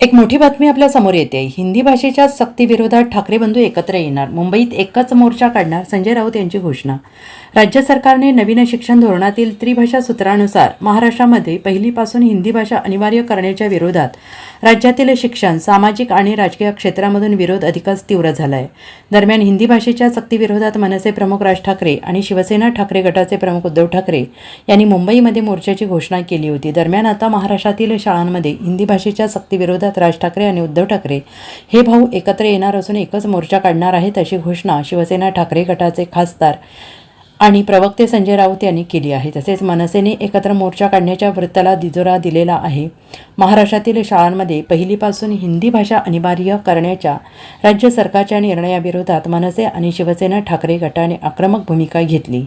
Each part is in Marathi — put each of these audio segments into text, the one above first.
एक मोठी बातमी आपल्यासमोर येते. हिंदी भाषेच्या सक्तीविरोधात ठाकरे बंधू एकत्र येणार. मुंबईत एकच मोर्चा काढणार संजय राऊत यांची घोषणा. राज्य सरकारने नवीन शिक्षण धोरणातील त्रिभाषा सूत्रानुसार महाराष्ट्रामध्ये पहिलीपासून हिंदी भाषा अनिवार्य करण्याच्या विरोधात राज्यातील शिक्षण सामाजिक आणि राजकीय क्षेत्रामधून विरोध अधिकच तीव्र झाला आहे दरम्यान हिंदी भाषेच्या सक्तीविरोधात मनसे प्रमुख राज ठाकरे आणि शिवसेना ठाकरे गटाचे प्रमुख उद्धव ठाकरे यांनी मुंबईमध्ये मोर्चाची घोषणा केली होती. दरम्यान आता महाराष्ट्रातील शाळांमध्ये हिंदी भाषेच्या सक्तीविरोधात राज ठाकरे आणि उद्धव ठाकरे हे भाऊ एकत्र येणार असून एकच मोर्चा काढणार आहेत अशी घोषणा शिवसेना ठाकरे गटाचे खासदार आणि प्रवक्ते संजय राऊत यांनी केली आहे. तसेच मनसेने एकत्र मोर्चा काढण्याच्या वृत्ताला दिजोरा दिलेला आहे. महाराष्ट्रातील शाळांमध्ये पहिलीपासून हिंदी भाषा अनिवार्य करण्याच्या राज्य सरकारच्या निर्णयाविरोधात मनसे आणि शिवसेना ठाकरे गटाने आक्रमक भूमिका घेतली.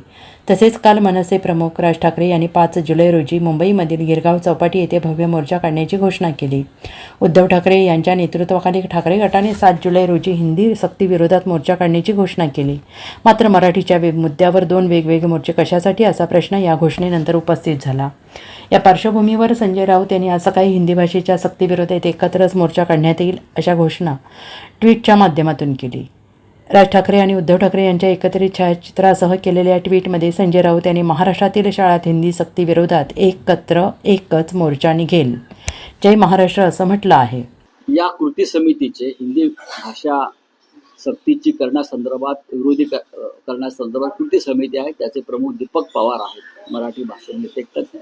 तसेच काल मनसे प्रमुख राज ठाकरे यांनी पाच जुलै रोजी मुंबईमधील गिरगाव चौपाटी येथे भव्य मोर्चा काढण्याची घोषणा केली. उद्धव ठाकरे यांच्या नेतृत्वाखाली ठाकरे गटाने सात जुलै रोजी हिंदी सक्तीविरोधात मोर्चा काढण्याची घोषणा केली. मात्र मराठीच्या मुद्द्यावर दोन वेगवेगळे मोर्चे कशासाठी असा प्रश्न या घोषणेनंतर उपस्थित झाला. या पार्श्वभूमीवर संजय राऊत यांनी आज सकाळी हिंदी भाषेच्या सक्तीविरोधात एकत्रच मोर्चा काढण्यात येईल अशा घोषणा ट्विटच्या माध्यमातून केली. राज ठाकरे आणि उद्धव ठाकरे यांच्या एकत्रित छायाचित्रासह केलेल्या ट्विटमध्ये संजय राऊत यांनी महाराष्ट्रातील शाळात हिंदी सक्तीविरोधात एकत्र एकच मोर्चा निघेल. जय महाराष्ट्र असं म्हटलं आहे. या कृती समितीचे हिंदी भाषा सक्तीची करण्यासंदर्भात विरोधी करण्यासंदर्भात कृती समिती आहे. त्याचे प्रमुख दीपक पवार आहेत मराठी भाषेमध्ये एक तज्ञ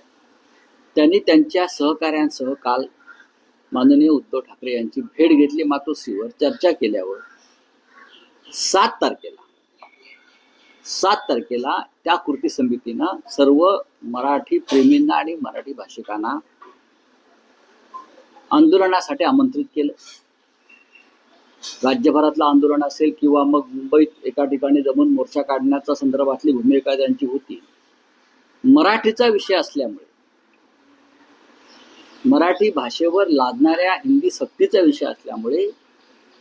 त्यांनी त्यांच्या सहकाऱ्यांसह काल माननीय उद्धव ठाकरे यांची भेट घेतली. मातोश्रीवर चर्चा केल्यावर सात तारखेला. सात तारखेला त्या कृती समितीनं सर्व मराठी प्रेमींना आणि मराठी भाषिकांना आंदोलनासाठी आमंत्रित केलं. राज्यभरातलं आंदोलन असेल किंवा मग मुंबईत एका ठिकाणी जमून मोर्चा काढण्याच्या संदर्भातली भूमिका त्यांची होती मराठीचा विषय असल्यामुळे मराठी भाषेवर लादणाऱ्या हिंदी सक्तीचा विषय असल्यामुळे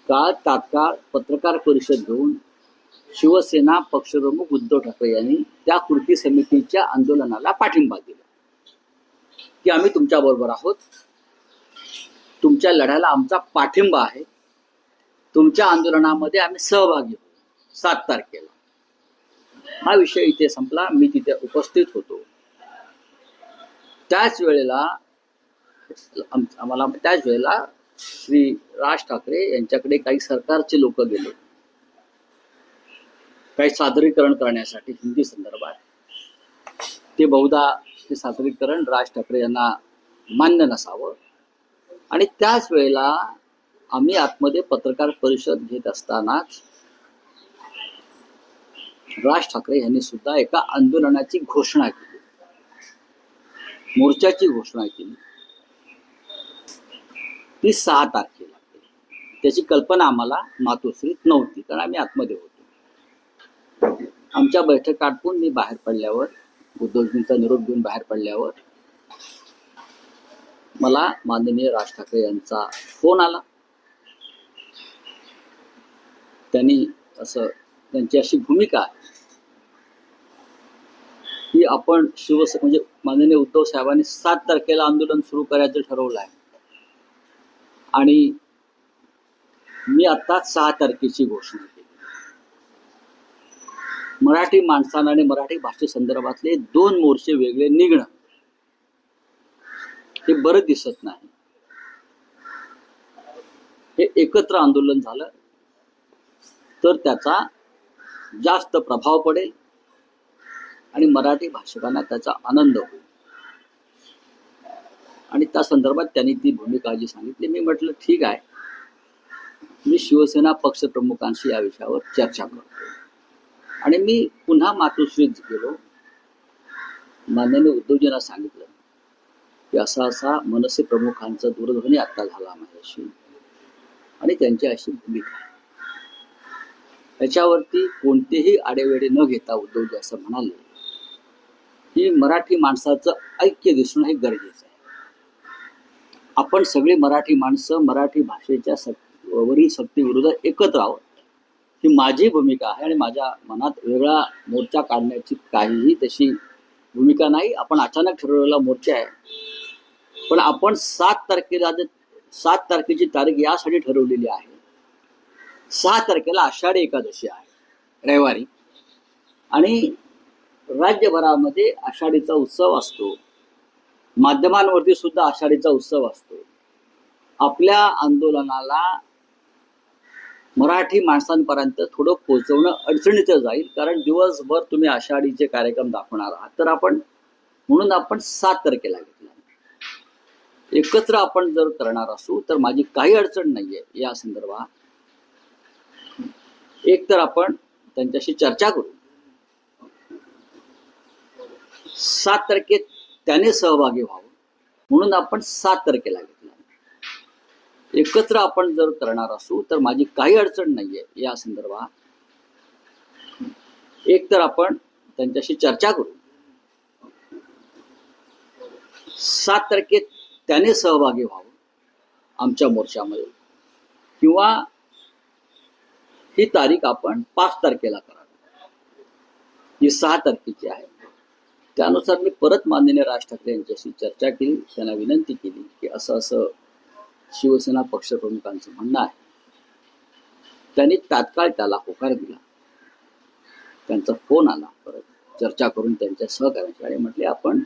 काळ तात्काळ पत्रकार परिषद घेऊन शिवसेना पक्षप्रमुख उद्धव ठाकरे यांनी त्या कृती समितीच्या आंदोलनाला पाठिंबा दिला. की आम्ही तुमच्या बरोबर आहोत. तुमच्या लढ्याला आमचा पाठिंबा आहे. तुमच्या आंदोलनामध्ये आम्ही सहभागी होऊ. सात तारखेला. हा विषय इथे संपला. मी तिथे उपस्थित होतो. त्याच वेळेला आम्हाला त्याच वेळेला श्री राज ठाकरे यांच्याकडे काही सरकारचे लोक गेले. काही सादरीकरण करण्यासाठी हिंदी संदर्भात ते बहुधा ते सादरीकरण राज ठाकरे यांना मान्य नसावं. आणि त्याच वेळेला आम्ही आतमध्ये पत्रकार परिषद घेत असतानाच राज ठाकरे यांनी सुद्धा एका आंदोलनाची घोषणा केली. मोर्चाची घोषणा केली. ती सहा तारखेला त्याची कल्पना आम्हाला मातोश्रीत नव्हती कारण आम्ही आतमध्ये होतो. आमच्या बैठक आटपून मी बाहेर पडल्यावर उद्धवजींचा निरोप घेऊन बाहेर पडल्यावर मला माननीय राज ठाकरे यांचा फोन आला. त्यांनी असं त्यांची अशी भूमिका की आपण शिवस म्हणजे माननीय उद्धव साहेबांनी सात तारखेला आंदोलन सुरू करायचं ठरवलं आहे. आणि मी आत्ताच सहा तारखेची घोषणा केली. मराठी माणसानं आणि मराठी भाषेसंदर्भातले दोन मोर्चे वेगळे निघणं हे बरं दिसत नाही. हे एकत्र आंदोलन झालं तर त्याचा जास्त प्रभाव पडेल आणि मराठी भाषिकांना त्याचा आनंद होईल. आणि त्या संदर्भात त्यांनी ती भूमिका जी सांगितली. मी म्हटलं ठीक आहे. मी शिवसेना पक्षप्रमुखांशी या विषयावर चर्चा करतो. आणि मी पुन्हा मातोश्रीत गेलो. माननीय उद्धवजींना सांगितलं की असा असा मनसे प्रमुखांचा दूरध्वनी आत्ता झाला माझ्याशी आणि त्यांची अशी भूमिका आहे. त्याच्यावरती कोणतेही आडेवेडे न घेता उद्धवजी असं म्हणाले की मराठी माणसाचं ऐक्य दिसणं हे गरजेचं आहे. आपण सगळी मराठी माणसं मराठी भाषेच्या सक वरील सक्तीविरुद्ध एकत्र आहोत. ही माझी भूमिका आहे आणि माझ्या मनात वेगळा मोर्चा काढण्याची काहीही तशी भूमिका नाही. आपण अचानक ठरवलेला मोर्चा आहे. पण आपण सात तारखेला जर सात तारखेची तारीख यासाठी ठरवलेली आहे. सहा तारखेला आषाढी एकादशी आहे रविवारी. आणि राज्यभरामध्ये आषाढीचा उत्सव असतो. माध्यमांवरती सुद्धा आषाढीचा उत्सव असतो. आपल्या आंदोलनाला मराठी माणसांपर्यंत थोडं पोहोचवणं अडचणीचं जाईल कारण दिवसभर तुम्ही आषाढीचे कार्यक्रम दाखवणार आहात. तर आपण म्हणून आपण सात तारखेला घेतला. एकत्र आपण जर करणार असू तर माझी काही अडचण नाहीये या संदर्भात. एक तर आपण त्यांच्याशी चर्चा करू. सात तारखेत त्याने सहभागी व्हावं. म्हणून आपण सात तारखेला घेतला. एकत्र आपण जर करणार असू तर माझी काही अडचण नाहीये. या संदर्भात एक तर आपण त्यांच्याशी चर्चा करू. सात तारखेत त्याने सहभागी व्हावं आमच्या मोर्चामध्ये. किंवा ही तारीख आपण पाच तारखेला करावी. ही सहा तारखेची आहे. त्यानुसार मी परत माननीय राज ठाकरे यांच्याशी चर्चा केली त्यांना विनंती केली की असं असं शिवसेना पक्षप्रमुखांचं म्हणणं आहे. त्यांनी तात्काळ त्याला होकार दिला. त्यांचा फोन आला परत चर्चा करून त्यांच्या सहकार्याची आणि म्हटले आपण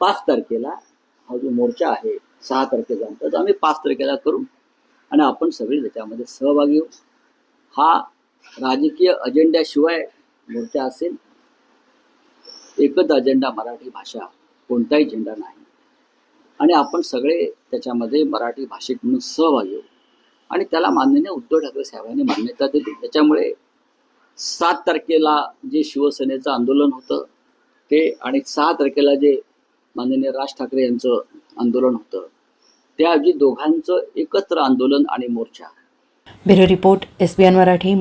पाच तारखेला हा जो मोर्चा आहे सहा तारखेचा तर आम्ही पाच तारखेला करू आणि आपण सगळे त्याच्यामध्ये सहभागी होऊ. हा राजकीय अजेंड्याशिवाय मोर्चा असेल एकच अजेंडा मराठी भाषा कोणताही झेंडा नाही. आणि आपण सगळे त्याच्यामध्ये मराठी भाषिक म्हणून सहभागी होऊ आणि त्याला माननीय उद्धव ठाकरे साहेबांनी मान्यता दिली. त्याच्यामुळे सात तारखेला जे शिवसेनेचं आंदोलन होतं ते आणि सहा तारखेला जे माननीय राज ठाकरे यांचं आंदोलन होतं त्याऐवजी दोघांचं एकत्र आंदोलन आणि मोर्चा. Bureau report S B N Marathi.